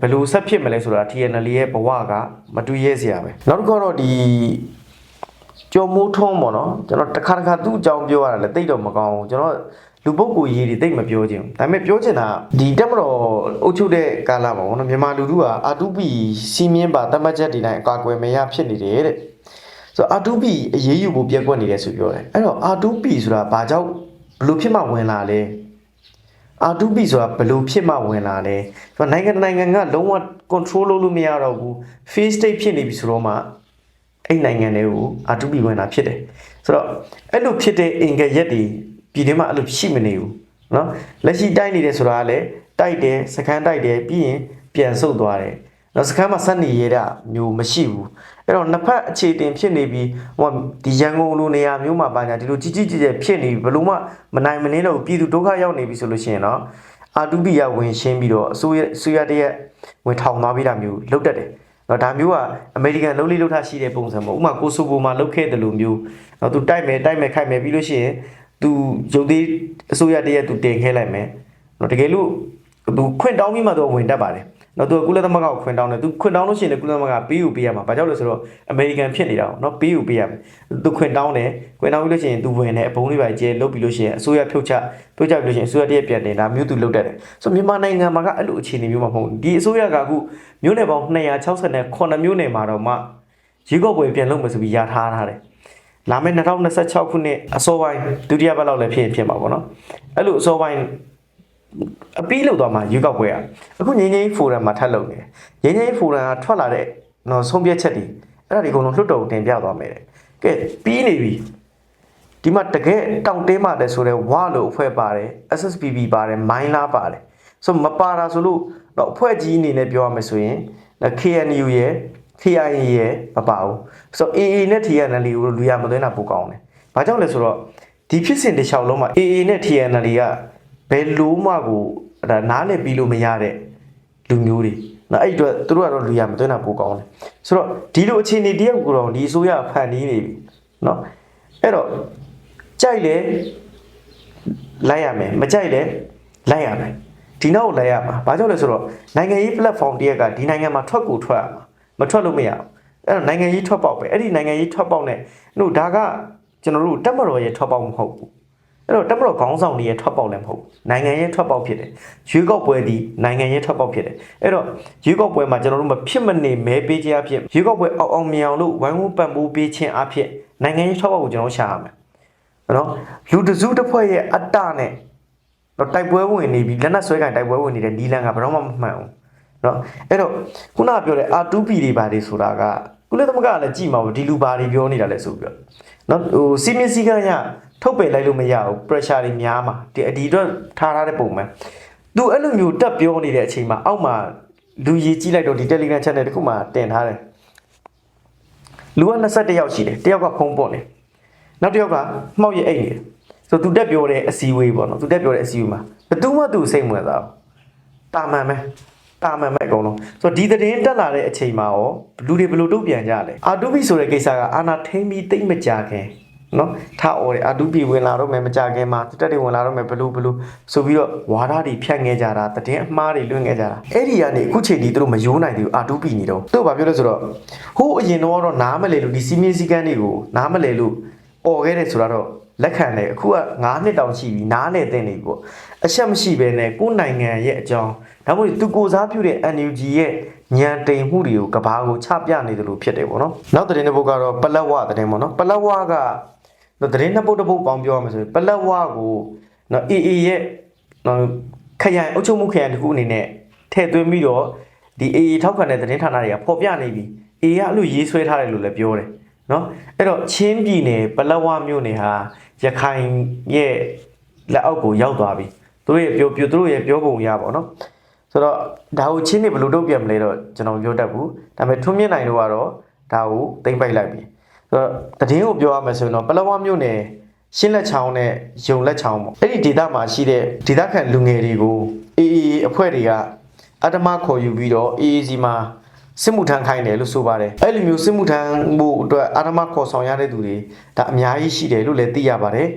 ဘယ်လိုဆက်ဖြစ်မလဲဆိုတာ TNL ရဲ့ဘဝကမတူရဲစရာပဲနောက်တစ်ခါတော့ဒီကျော်မိုးထုံးပေါ့နော်ကျွန်တော်တစ်ခါတစ်ခါသူ့အကြောင်းပြောရတာလည်းတိတ်တော့မကောင်းဘူးကျွန်တော် လူပုဂ္ဂိုလ်ရေးတွေတိတ်မပြောချင်ဘူးဒါပေမဲ့ပြောချင်တာဒီတက်မတော်အုပ်ချုပ်တဲ့ကာလမှာပေါ့နော်မြန်မာလူထုက R2P စီမင်းပါတတ်မှတ်ချက်တွေတိုင်းအကာအကွယ်မရဖြစ်နေတယ်တဲ့ဆိုတော့ R2P အရေးယူဖို့ပြက်ကွက်နေတယ်ဆိုပြောတယ်အဲ့တော့ R2P ဆိုတာဘာကြောင့်ဘလို့ဖြစ်မှဝင်လာလဲ R2P ဆိုတာဘယ်လိုဖြစ်မှဝင်လာလဲဆိုတော့နိုင်ငံတစ်နိုင်ငံကလုံးဝ control လုပ်လို့မရတော့ဘူး face state ဖြစ်နေပြီဆိုတော့မှအဲ့နိုင်ငံတွေကို R2P ဝင်တာဖြစ်တယ်ဆိုတော့အဲ့လိုဖြစ်တဲ့အင်္ဂရက်တွေ ပြည်ထဲမှာအဲ့လိုရှိမနေဘူးနော်လက်ရှိတိုက်နေတယ်ဆိုတာကလည်းတိုက်တယ်စခန်းတိုက်တယ်ပြီးရင်ပြန်ဆုတ်သွားတယ်နော်စခန်းမှာဆက်နေရတာမျိုးမရှိဘူးအဲ့တော့နှစ်ဖက်အခြေတင်ဖြစ်နေပြီးဟိုဒီရန်ကုန်လိုနေရာမျိုးမှာပါညာဒီလိုကြီးကြီးကျယ်ကျယ်ဖြစ်နေဘလို့မှမနိုင်မနှင်းတော့ပြည်သူဒုက္ခရောက်နေပြီဆိုလို့ရှိရင်တော့အာတုပိယဝင်ရှင်းပြီးတော့အစိုးရဆွေရတရက်ဝင်ထောင်သွားပြီးတာမျိုးလုပ်တတ်တယ်နော်ဒါမျိုးကအမေရိကန်လုံးလေးလုံးထားရှိတဲ့ပုံစံပေါ့ဥမာကိုဆိုဗိုမှာလုတ်ခဲ့တယ်လို့မျိုးနော်သူတိုက်မယ်တိုက်မယ်ခိုက်မယ်ပြီးလို့ရှိရင် သူရုပ်သေးအစိုးရတရက်သူတင်ခဲလိုက်မယ်နော်တကယ်လို့သူခွင့်တောင်းပြီးမှသူဝင်တက်ပါတယ်နော်သူကကုလသမဂ္ဂကိုခွင့်တောင်းတယ်သူခွင့်တောင်းလို့ရှိရင်လည်းကုလသမဂ္ဂပေးယူပေးရမှာဘာကြောင့်လဲဆိုတော့အမေရိကန်ဖြစ်နေတာပေါ့နော်ပေးယူပေးရမယ်သူခွင့်တောင်းတယ်ခွင့်တောင်းပြီးလို့ရှိရင်သူဝင်တယ်အပုံးလေးပါကျဲလုတ်ပြီးလို့ရှိရင်အစိုးရဖြုတ်ချဖြုတ်ချပြီးလို့ရှိရင်အစိုးရတရက်ပြန်တယ်ဒါမျိုးသူလုတ်တတ်တယ်ဆိုမြန်မာနိုင်ငံမှာကအဲ့လိုအခြေအနေမျိုးမှာမဟုတ်ဘူးဒီအစိုးရကအခုမြို့နယ်ပေါင်း269မြို့နယ်မှာတော့မှရေကော့ပွဲပြန်လုပ်မယ်ဆိုပြီးရထားထားတယ် လာမယ့်2026ခုနှစ်အစောပိုင်းဒုတိယပတ်လောက်လည်းဖြစ်ရင်ဖြစ်မှာပေါ့နော်အဲ့လိုအစောပိုင်းအပီးလို့သွားမှာရွေးကောက်ပွဲอ่ะအခုငင်းငင်းဖိုရမ်မှာထပ်လုပ်နေတယ်ငင်းငင်းဖိုရမ်ကထွက်လာတဲ့နော်ဆုံးဖြတ်ချက်တွေအဲ့ဒါဒီအကုန်လုံးလွှတ်တော်ကိုတင်ပြသွားမယ်တဲ့ကဲပြီးနေပြီဒီမှာတကယ်တောင်တင်းမာတယ်ဆိုတော့ဝါလို့အဖွဲ့ပါတယ် SSPB ပါတယ်မိုင်းလာပါတယ်ဆိုမပါတာဆိုလို့တော့အဖွဲ့ကြီးအနေနဲ့ပြောရမယ်ဆိုရင် KNU ရဲ့ TIA ရဲ့မပါဘူးဆိုတော့ AA နဲ့ TNL ကိုလူရမသွင်းတာပိုကောင်းတယ်ဘာကြောင့်လဲဆိုတော့ဒီဖြစ်စဉ်တစ်လျှောက်လုံးမှာ AA နဲ့ TNL ကဘယ်လို့မှကိုဒါနားလည်ပြီးလို့မရတဲ့လူမျိုးတွေနော်အဲ့ဒီအတွက်သူတို့ကတော့လူရမသွင်းတာပိုကောင်းတယ်ဆိုတော့ဒီလိုအခြေအနေတယောက်ကိုတော့ဒီအစိုးရဖန်တီးနေပြီနော်အဲ့တော့ကြိုက်လေလိုက်ရမယ်မကြိုက်လေလိုက်ရမယ်ဒီနောက်ကိုလိုက်ရမှာဘာကြောင့်လဲဆိုတော့နိုင်ငံရေး platform တရက်ကဒီနိုင်ငံမှာထွက်ကိုထွက်ရမှာ မထွက်လို့မရဘူးအဲ့တော့နိုင်ငံရေးထွက်ပေါက်ပဲအဲ့ဒီနိုင်ငံရေးထွက်ပေါက်နဲ့တို့ဒါကကျွန်တော်တို့တက်မတော်ရဲ့ထွက်ပေါက်မဟုတ်ဘူးအဲ့တော့တက်မတော်ခေါင်းဆောင်တွေရဲ့ထွက်ပေါက်လည်းမဟုတ်ဘူးနိုင်ငံရဲ့ထွက်ပေါက်ဖြစ်တယ်ရွေးကောက်ပွဲဒီနိုင်ငံရဲ့ထွက်ပေါက်ဖြစ်တယ်အဲ့တော့ရွေးကောက်ပွဲမှာကျွန်တော်တို့မဖြစ်မနေမဲပေးခြင်းအဖြစ်ရွေးကောက်ပွဲအောင်အောင်မြင်အောင်လို့ဝိုင်းဝန်းပံ့ပိုးပေးခြင်းအဖြစ်နိုင်ငံရဲ့ထွက်ပေါက်ကိုကျွန်တော်ရှာရမယ်နော်လူတစုတစ်ဖွဲ့ရဲ့အတ္တနဲ့တော့တိုက်ပွဲဝင်နေပြီလက်နက်ဆွဲကင်တိုက်ပွဲဝင်နေတဲ့နီလန်ကဘယ်တော့မှမမှန်ဘူး เนาะအဲ့တော့ခုနကပြောတဲ့ R2P တွေပါတွေဆိုတာကကုလသမဂ္ဂကလည်းကြည်မှာပေါ့ဒီလူပါတွေပြောနေတာလဲဆိုပြီးတော့เนาะဟိုစီမင်းစည်းကမ်းရထုတ်ပယ်လိုက်လို့မရဘူး pressure တွေများမှာဒီအဒီတော့ထားထားတဲ့ပုံမှန်သူအဲ့လိုမျိုးတက်ပြောနေတဲ့အချိန်မှာအောက်မှာလူရည်ကြီးလိုက်တော့ဒီ Telegram channel တခုမှတင်ထားတယ်လူက21ယောက်ရှိတယ်တယောက်ကဖုံးပွန်တယ်နောက်တစ်ယောက်ကမှောက်ရအိတ်နေတယ်ဆိုသူတက်ပြောတဲ့အစည်းအဝေးပေါ့နော်သူတက်ပြောတဲ့အစည်းအဝေးမှာဘယ်သူမှသူစိတ်မဝင်စားဘူးတာမန်ပဲ တာမန်ပဲအကုန်လုံးဆိုတော့ဒီသတင်းတက်လာတဲ့အချိန်မှာရောလူတွေဘယ်လိုတုံ့ပြန်ကြလဲအာတူဘီဆိုတဲ့ကိစ္စကအာနာထိမ့်ပြီးတိတ်မကြခင်နော်ထားအော်တယ်အာတူဘီဝင်လာတော့မယ်မကြခင်မှာတက်တွေဝင်လာတော့မယ်ဘလူးဘလူးဆိုပြီးတော့ဝါဒတွေဖြတ်ငဲကြတာသတင်းအမှားတွေလွှင့်ငဲကြတာအဲ့ဒီကနေအခုချိန်ဒီသူတို့မယိုးနိုင်သေးဘူးအာတူဘီနေတော့သူတို့ဘာပြောလဲဆိုတော့ဟိုးအရင်တော့တော့နားမလဲလို့ဒီစီမင်းစည်းကမ်းတွေကိုနားမလဲလို့អော်ခဲ့တယ်ဆိုတော့ လက်ခံတယ်အခုက9နှစ်တောင်ရှိပြီနားလေတဲ့နေပြီပေါ့အချက်မရှိဘဲနဲ့ကိုယ်နိုင်ငံရဲ့အကြောင်းဒါမှမဟုတ်သူကိုစားပြုတဲ့ NUG ရဲ့ညံတိမ်မှုတွေကိုကဘာကိုချပြနေတယ်လို့ဖြစ်တယ်ပေါ့နော်နောက်သတင်းတစ်ပုဒ်ကတော့ပလက်ဝသတင်းပေါ့နော်ပလက်ဝကနော်သတင်းတစ်ပုဒ်တစ်ပုဒ်ပေါင်းပြောရမယ်ဆိုရင်ပလက်ဝကိုနော် AA ရဲ့နော်ခရိုင်အုပ်ချုပ်မှုခရိုင်တစ်ခုအနေနဲ့ထည့်သွင်းပြီးတော့ဒီ AA ထောက်ခံတဲ့သတင်းဌာနတွေကပေါ်ပြနေပြီ AA ကအဲ့လိုရေးဆွဲထားတယ်လို့လည်းပြောတယ် နော်အဲ့တော့ချင်းပြည်နယ်ပလက်ဝမြို့နယ်ဟာရခိုင်ရဲ့လက်အောက်ကိုရောက်သွားပြီသူတို့ရဲ့ပြောပြောသူတို့ရဲ့ပြောပုံရပါတော့နော်ဆိုတော့ဒါကိုချင်းနေဘယ်လိုတုတ်ပြန်မလဲတော့ကျွန်တော်မပြောတတ်ဘူးဒါပေမဲ့ထွန်းမြင့်နိုင်တို့ကတော့ဒါကိုသိမ့်ပိုက်လိုက်ပြီဆိုတော့တည်င်းကိုပြောရမယ်ဆိုရင်တော့ပလက်ဝမြို့နယ်ရှင်းလက်ချောင်းနဲ့ယုံလက်ချောင်းပေါ့အဲ့ဒီဒေသမှာရှိတဲ့ဒေသခံလူငယ်တွေကိုအေးအေးအဖွဲ့တွေကအတ္တမခေါ်ယူပြီးတော့ AAC မှာ စစ်မှုထမ်းခိုင်းတယ်လို့ဆိုပါတယ်အဲ့လိုမျိုးစစ်မှုထမ်းမှုအတွက်အာရမခေါ်ဆောင်ရတဲ့သူတွေဒါအများကြီးရှိတယ်လို့လည်းသိရပါတယ်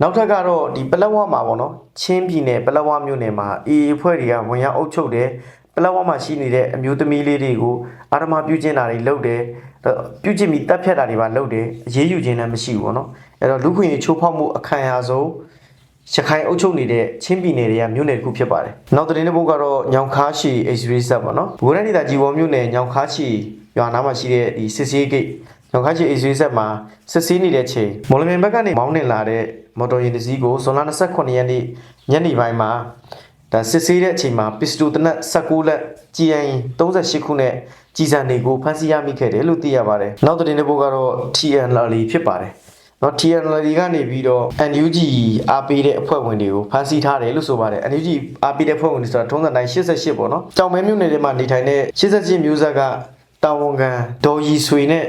နောက်ထပ်ကတော့ဒီပလက်ဝမှာပေါ့နော်ချင်းပြည်နယ်ပလက်ဝမြို့နယ်မှာအေးအဖွဲ့တွေကဝင်ရောက်အုပ်ချုပ်တယ်ပလက်ဝမှာရှိနေတဲ့အမျိုးသမီးလေးတွေကိုအာရမပြုကျင့်တာတွေလုပ်တယ်ပြုကျင့်ပြီးတပ်ဖြတ်တာတွေပါလုပ်တယ်အရေးယူခြင်းလည်းမရှိဘူးပေါ့နော်အဲ့တော့လူခွင့်ရေးချိုးဖောက်မှုအခံရဆုံး ရခိုင်အုပ်ချုပ်နေတဲ့ချင်းပြည်နယ်တွေကမြို့နယ်တစ်ခုဖြစ်ပါတယ်။နောက်သတင်းတစ်ပုဒ်ကတော့ညောင်ခါရှိ H3 ဆက်ပေါ့နော်။ဘူရန်ဒေတာကြီးပေါ်မြို့နယ်ညောင်ခါရှိရွာနားမှာရှိတဲ့ဒီစစ်စေးဂိတ်ညောင်ခါရှိ H3 ဆက်မှာစစ်စေးနေတဲ့ချိန်မော်လမြိုင်ဘက်ကနေမောင်းနှင်လာတဲ့မော်တော်ယာဉ်တစ်စီးကိုဇွန်လ29ရက်နေ့ညနေပိုင်းမှာဒါစစ်စေးတဲ့အချိန်မှာပစ္စတိုတနက်16လက် GN 38ခုနဲ့ကြီးစံတွေကိုဖမ်းဆီးရမိခဲ့တယ်လို့သိရပါတယ်။နောက်သတင်းတစ်ပုဒ်ကတော့ TNL ဖြစ်ပါတယ်။ နော် TNL ကနေပြီးတော့ NUG အားပေးတဲ့အဖွဲ့ဝင်တွေကိုဖမ်းဆီးထားတယ်လို့ဆိုပါတယ် NUG အားပေးတဲ့အဖွဲ့ဝင်တွေဆိုတာထုံးစံတိုင်း88ပေါ့နော်ကြောင်မဲမြို့နယ်ထဲမှာနေထိုင်တဲ့88မျိုးဆက်ကတာဝန်ခံဒေါ်ရီဆွေနဲ့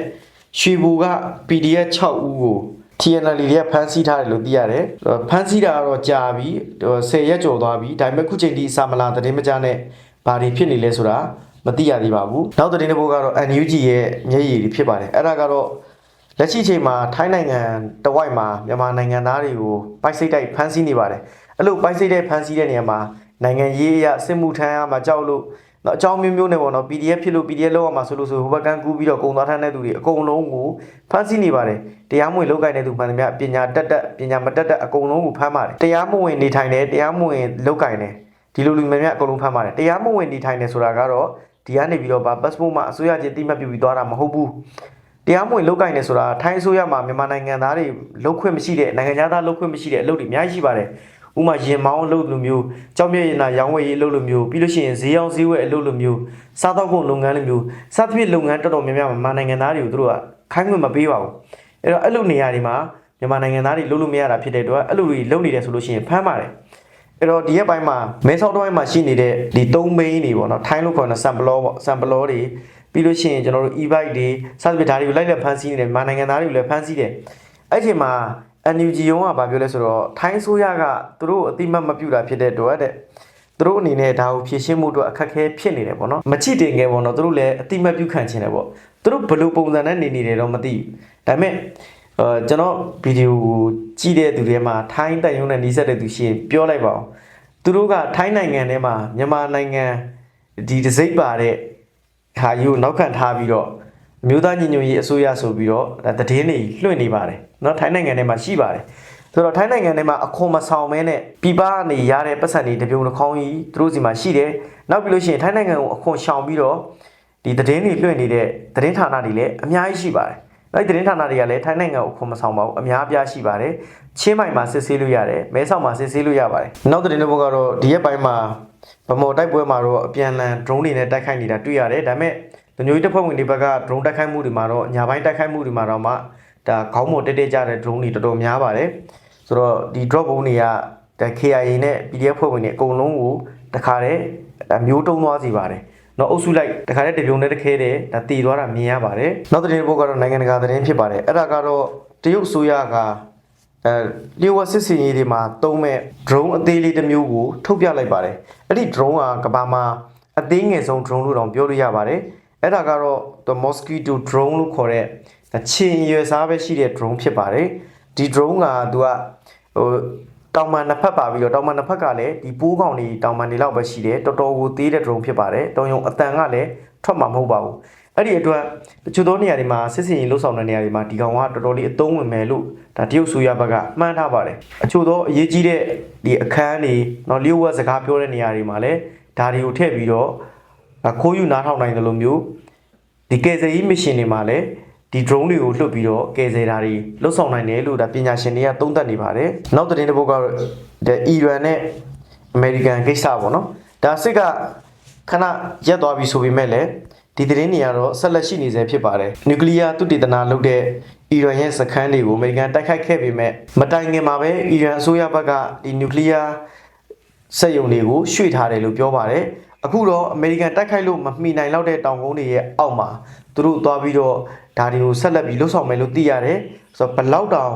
ရွှေဘူက PDF 6ဦးကို TNL တွေကဖမ်းဆီးထားတယ်လို့သိရတယ်ဖမ်းဆီးတာကတော့ကြာပြီ10ရက်ကျော်သွားပြီဒါပေမဲ့ခုချိန်ထိစာမလာသတင်းမကြားနဲ့ဘာတွေဖြစ်နေလဲဆိုတာမသိရသေးပါဘူးနောက်သတင်းတစ်ပုဒ်ကတော့ NUG ရဲ့မျက်ရည်တွေဖြစ်ပါတယ်အဲ့ဒါကတော့ လက်ရှိချိန်မှာထိုင်းနိုင်ငံတဝိုက်မှာမြန်မာနိုင်ငံသားတွေကိုပိုက်စိတ်တိုက်ဖမ်းဆီးနေပါတယ်အဲ့လိုပိုက်စိတ်တိုက်ဖမ်းဆီးတဲ့နေရာမှာနိုင်ငံရေးအရစစ်မှုထမ်းရမှာကြောက်လို့တော့အကြောင်းမျိုးမျိုးနဲ့ပေါ့နော် PDF ဖြစ်လို့ PDF လောက်ရမှာဆိုလို့ဆိုဟိုဘက်ကန်ကူးပြီးတော့ကုံသွားထမ်းတဲ့သူတွေအကုန်လုံးကိုဖမ်းဆီးနေပါတယ်တရားမဝင်လောက်ကင်တဲ့သူမှန်သမျှပညာတက်တက်ပညာမတက်တက်အကုန်လုံးကိုဖမ်းပါတယ်တရားမဝင်နေထိုင်တယ်တရားမဝင်လောက်ကင်တယ်ဒီလိုလူမျိုးများအကုန်လုံးဖမ်းပါတယ်တရားမဝင်နေထိုင်တယ်ဆိုတာကတော့ဒီကနေပြီးတော့ဗာ passport မှာအစိုးရချင်းတိမှတ်ပြုပြီးသွားတာမဟုတ်ဘူး တရားမဝင်လောက်ကင်နေဆိုတာထိုင်းအစိုးရမှာမြန်မာနိုင်ငံသားတွေလောက်ခွင့်မရှိတဲ့နိုင်ငံသားလောက်ခွင့်မရှိတဲ့အလုပ်တွေအများကြီးရှိပါတယ်ဥပမာရင်မောင်းအလုပ်လိုမျိုးကြောက်မြရင်နာရောင်းဝယ်ရေးအလုပ်လိုမျိုးပြီးလို့ရှိရင်ဈေးရောင်းဈေးဝယ်အလုပ်လိုမျိုးစားတော့ကုန်လုပ်ငန်းလိုမျိုးစသဖြင့်လုပ်ငန်းတော်တော်များများမြန်မာနိုင်ငံသားတွေကိုသူတို့ကခိုင်းခွင့်မပေးပါဘူးအဲ့တော့အဲ့လိုနေရာတွေမှာမြန်မာနိုင်ငံသားတွေလုပ်လို့မရတာဖြစ်တဲ့အတွက်အဲ့လိုတွေလုပ်နေတယ်ဆိုလို့ရှိရင်ဖမ်းပါတယ် အဲ့တော့ဒီရက်ပိုင်းမှာမဲဆောက်တော့မှာရှိနေတဲ့ဒီ၃ main တွေပေါ့နော်ထိုင်းလို့ခေါ်တဲ့ sample ပေါ့ sample တွေပြီးလို့ရှိရင်ကျွန်တော်တို့ e-bike တွေစသဖြင့်ဒါတွေကိုလိုက်လက်ဖမ်းဆီးနေတယ်မြန်မာနိုင်ငံသားတွေကိုလည်းဖမ်းဆီးတယ်အဲ့ဒီမှာ NUG ရုံးကဘာပြောလဲဆိုတော့ထိုင်းဆိုရကသူတို့အတိမတ်မပြုတာဖြစ်တဲ့အတွက်တဲ့သူတို့အနေနဲ့ဒါကိုဖြည့်ရှင်းမှုအတွက်အခက်အခဲဖြစ်နေတယ်ပေါ့နော်မချိတင်ခဲ့ပေါ့နော်သူတို့လည်းအတိမတ်ပြုခံချင်တယ်ပေါ့သူတို့ဘယ်လိုပုံစံနဲ့နေနေတယ်တော့မသိဘူးဒါပေမဲ့ အဲကျွန်တော်ဗီဒီယိုကိုကြည့်တဲ့သူတွေမှာထိုင်းတက်ရုံနဲ့နှီးစက်တဲ့သူရှိရင်ပြောလိုက်ပါဦးသူတို့ကထိုင်းနိုင်ငံထဲမှာမြန်မာနိုင်ငံဒီဒစိမ့်ပါတဲ့ ဟာယူနောက်ခံထားပြီးတော့အမျိုးသားညီညွတ်ရေးအစိုးရဆိုပြီးတော့ဒါသတင်းတွေလွှင့်နေပါတယ်เนาะထိုင်းနိုင်ငံထဲမှာရှိပါတယ်ဆိုတော့ထိုင်းနိုင်ငံထဲမှာအခွန်မဆောင်မဲနဲ့ပြပကနေရတဲ့ပတ်စံတွေတပြုံတစ်ခေါင်းကြီးသူတို့စီမှာရှိတယ်နောက်ပြီးလို့ရှိရင်ထိုင်းနိုင်ငံကိုအခွန်ရှောင်ပြီးတော့ဒီသတင်းတွေလွှင့်နေတဲ့သတင်းဌာနတွေလည်းအများကြီးရှိပါတယ် အဲ့ဒီသတင်းဌာနတွေကလည်းထိုင်းနိုင်ငံကိုအခွန်မဆောင်ပါဘူးအများအပြားရှိပါတယ်ချင်းမိုင်မှာစစ်ဆေးလို့ရတယ်မဲဆောက်မှာစစ်ဆေးလို့ရပါတယ်နောက်သတင်းတစ်ပုဒ်ကတော့ဒီရက်ပိုင်းမှာဗမော်တိုက်ပွဲမှာတော့အပြန်အလှန် drone တွေနဲ့တိုက်ခိုက်နေတာတွေ့ရတယ်ဒါပေမဲ့လူမျိုးရေးတပ်ဖွဲ့ဝင်တွေဘက်က drone တိုက်ခိုက်မှုတွေမှာတော့ညာဘိုင်းတိုက်ခိုက်မှုတွေမှာတော့မှဒါခေါင်းမတက်တက်ကြတဲ့ drone တွေတော်တော်များပါတယ်ဆိုတော့ဒီ drop ဘုံတွေကဒါ KIA နဲ့ PDF ဖွဲ့ဝင်တွေအကုန်လုံးကိုတခါတည်းဒါမျိုးတုံးသွားစီပါတယ် နော်အုပ်စုလိုက်တခါတည်းတပြုံနဲ့တစ်ခဲတည်းဒါတည်သွားတာမြင်ရပါတယ်နောက်သတင်းတစ်ပုဒ်ကတော့နိုင်ငံတကာသတင်းဖြစ်ပါတယ်အဲ့ဒါကတော့တရုတ်အစိုးရကအဲလျှို့ဝှက်စစ်စင်ရေးတွေမှာတုံးမဲ့ drone အသေးလေးတစ်မျိုးကိုထုတ်ပြလိုက်ပါတယ်အဲ့ဒီ drone ကကမ္ဘာမှာအသေးငယ်ဆုံး drone လို့တောင်ပြောလို့ရပါတယ်အဲ့ဒါကတော့ the mosquito drone လို့ခေါ်တဲ့ခြင်ရွယ်စားပဲရှိတဲ့ drone ဖြစ်ပါတယ်ဒီ drone ကသူကဟို တောင်မှန်နှစ်ဖက်ပါပြီးတော့တောင်မှန်နှစ်ဖက်ကလည်းဒီပိုးကောင်တွေတောင်မှန်တွေလောက်ပဲရှိတယ်တော်တော်ကိုသေးတဲ့ drone ဖြစ်ပါတယ်တောင်ယုံအတန်ကလည်းထွက်မှာမဟုတ်ပါဘူးအဲ့ဒီအတွက်တချို့သောနေရာတွေမှာစစ်စင်ရေးလှုပ်ဆောင်တဲ့နေရာတွေမှာဒီကောင်ကတော်တော်လေးအသုံးဝင်မယ်လို့ဒါတရုတ်ဆိုရဘက်ကမှန်းထားပါတယ်အချို့သောအရေးကြီးတဲ့ဒီအခန်းတွေနော်လျှို့ဝှက်စကားပြောတဲ့နေရာတွေမှာလည်းဒါတွေကိုထည့်ပြီးတော့ဒါခိုးယူနားထောင်နိုင်တယ်လို့မျိုးဒီကယ်ဆယ်ရေးမရှင်တွေမှာလည်း ဒီ drone တွေကိုလွှတ်ပြီးတော့ကယ်ဆယ်တာတွေလှုပ်ဆောင်နိုင်တယ်လို့ဒါပညာရှင်တွေကသုံးသပ်နေပါတယ်နောက်သတင်းတစ်ပုဒ်ကတော့ဒါအီရန်နဲ့အမေရိကန်ကိစ္စပေါ့နော်ဒါစစ်ကခဏရက်သွားပြီဆိုပေမဲ့လည်းဒီသတင်းတွေကတော့ဆက်လက်ရှိနေဆဲဖြစ်ပါတယ်နျူကလ িয়ার သုတေသနလုပ်တဲ့အီရန်ရဲ့စခန်းတွေကိုအမေရိကန်တိုက်ခိုက်ခဲ့ပေမဲ့မတိုင်ခင်မှာပဲအီရန်အစိုးရဘက်ကဒီနျူကလ িয়ার စက်ရုံတွေကိုရွှေ့ထားတယ်လို့ပြောပါတယ်အခုတော့အမေရိကန်တိုက်ခိုက်လို့မမှီနိုင်တော့တဲ့တောင်ကုန်းတွေရဲ့အောက်မှာသူတို့သွားပြီးတော့ ဒါတွေကိုဆက်လက်ပြီးလှုပ်ဆောင်မယ်လို့သိရတယ်ဆိုတော့ဘယ်လောက်တောင်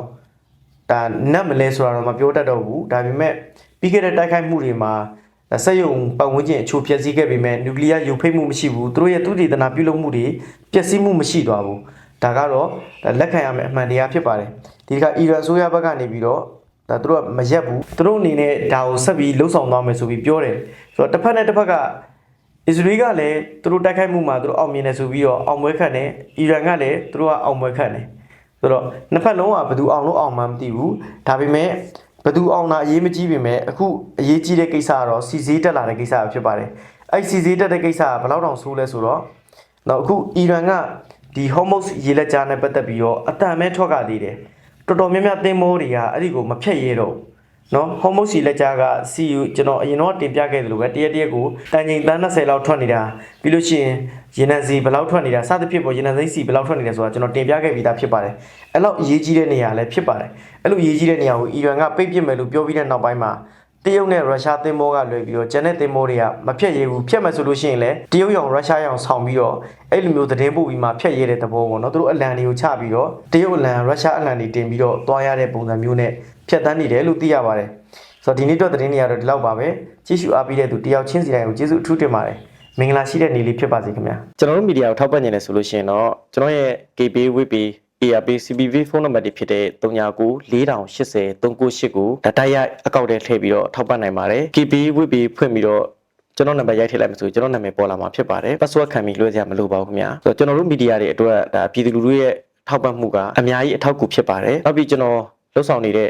ဒါနတ်မလဲဆိုတာတော့မပြောတတ်တော့ဘူးဒါပေမဲ့ပြီးခဲ့တဲ့တိုက်ခိုက်မှုတွေမှာဒါစက်ရုံပတ်ဝန်းကျင်အချို့ဖျက်ဆီးခဲ့ပေမဲ့နျူကလ িয়ার ရုပ်ဖိတ်မှုမရှိဘူးသူတို့ရဲ့သူတည်တနာပြုလုပ်မှုတွေပျက်စီးမှုမရှိသွားဘူးဒါကတော့ဒါလက်ခံရမယ့်အမှန်တရားဖြစ်ပါတယ်ဒီကအီရန်အစိုးရဘက်ကနေပြီးတော့ဒါသူတို့ကမရက်ဘူးသူတို့အနေနဲ့ဒါကိုဆက်ပြီးလှုပ်ဆောင်သွားမယ်ဆိုပြီးပြောတယ်ဆိုတော့တစ်ဖက်နဲ့တစ်ဖက်က အစ္စရေးကလည်းသူတို့တိုက်ခိုက်မှုမှာသူတို့အောင်မြင်တယ်ဆိုပြီးတော့အောင်ပွဲခတ်တယ်အီရန်ကလည်းသူတို့ကအောင်ပွဲခတ်တယ်ဆိုတော့နှစ်ဖက်လုံးကဘယ်သူအောင်လို့အောင်မှမသိဘူးဒါပေမဲ့ဘယ်သူအောင်တာအရေးမကြီးပေမဲ့အခုအရေးကြီးတဲ့ကိစ္စကတော့စီစည်းတက်လာတဲ့ကိစ္စပဲဖြစ်ပါတယ်အဲ့စီစည်းတက်တဲ့ကိစ္စကဘယ်လောက်တောင်ဆိုးလဲဆိုတော့တော့အခုအီရန်ကဒီ Hormuz ရေလက်ကြားနဲ့ပတ်သက်ပြီးတော့အတန်မဲထွက်ကသေးတယ်တော်တော်များများသင်္ဘောတွေကအဲ့ဒီကိုမဖြတ်ရဲတော့ဘူး နော် homebox လက်ကြားက CU ကျွန်တော်အရင်တော့တင်ပြခဲ့သလိုပဲတရက်တရက်ကိုတန်ချိန်တန်း20လောက်ထွက်နေတာပြီးလို့ရှိရင်ရေနံစီဘယ်လောက်ထွက်နေတာစသဖြင့်ပေါ့ရေနံစိမ့်စီဘယ်လောက်ထွက်နေတယ်ဆိုတာကျွန်တော်တင်ပြခဲ့ပြီးသားဖြစ်ပါတယ်အဲ့လောက်အရေးကြီးတဲ့နေရာလည်းဖြစ်ပါတယ်အဲ့လိုအရေးကြီးတဲ့နေရာကိုအီရန်ကပိတ်ပစ်မယ်လို့ပြောပြီးတဲ့နောက်ပိုင်းမှာတရုတ်နဲ့ရုရှားသင်္ဘောကလွယ်ပြီးတော့ဂျန်နဲ့သင်္ဘောတွေကမဖြတ်ရဘူးဖြတ်မယ်ဆိုလို့ရှိရင်လည်းတရုတ်ရောင်ရုရှားရောင်ဆောင်ပြီးတော့အဲ့လိုမျိုးသတင်းပို့ပြီးမှဖြတ်ရတဲ့သဘောပေါ့နော်သူတို့အလံတွေကိုချပြီးတော့တရုတ်အလံရုရှားအလံတွေတင်ပြီးတော့သွားရတဲ့ပုံစံမျိုးနဲ့ ဖြတ်တန်းနေတယ်လို့သိရပါတယ်ဆိုတော့ဒီနေ့တော့သတင်းတွေကတော့ဒီလောက်ပါပဲကြည့်ရှုအားပေးတဲ့သူတယောက်ချင်းစီတိုင်းကိုကျေးဇူးအထူးတင်ပါတယ်မင်္ဂလာရှိတဲ့နေ့လေးဖြစ်ပါစေခင်ဗျာကျွန်တော်တို့မီဒီယာကိုထောက်ပံ့နေတယ်ဆိုလို့ရှိရင်တော့ကျွန်တော်ရဲ့ KB WP ARP CBV ဖုန်းနံပါတ်တွေဖြစ်တဲ့39 4080 398ကိုဒါတိုက်ရိုက်အကောင့်ထဲထည့်ပြီးတော့ထောက်ပံ့နိုင်ပါတယ် KB WP ဖွင့်ပြီးတော့ကျွန်တော်နံပါတ်ရိုက်ထည့်လိုက်မှဆိုကျွန်တော်နာမည်ပေါ်လာမှာဖြစ်ပါတယ် password ခံပြီးလွှဲစရာမလိုပါဘူးခင်ဗျာဆိုတော့ကျွန်တော်တို့မီဒီယာတွေအတွက်ဒါပြည်သူလူထုရဲ့ထောက်ပံ့မှုကအများကြီးအထောက်အကူဖြစ်ပါတယ်နောက်ပြီးကျွန်တော်လှုပ်ဆောင်နေတဲ့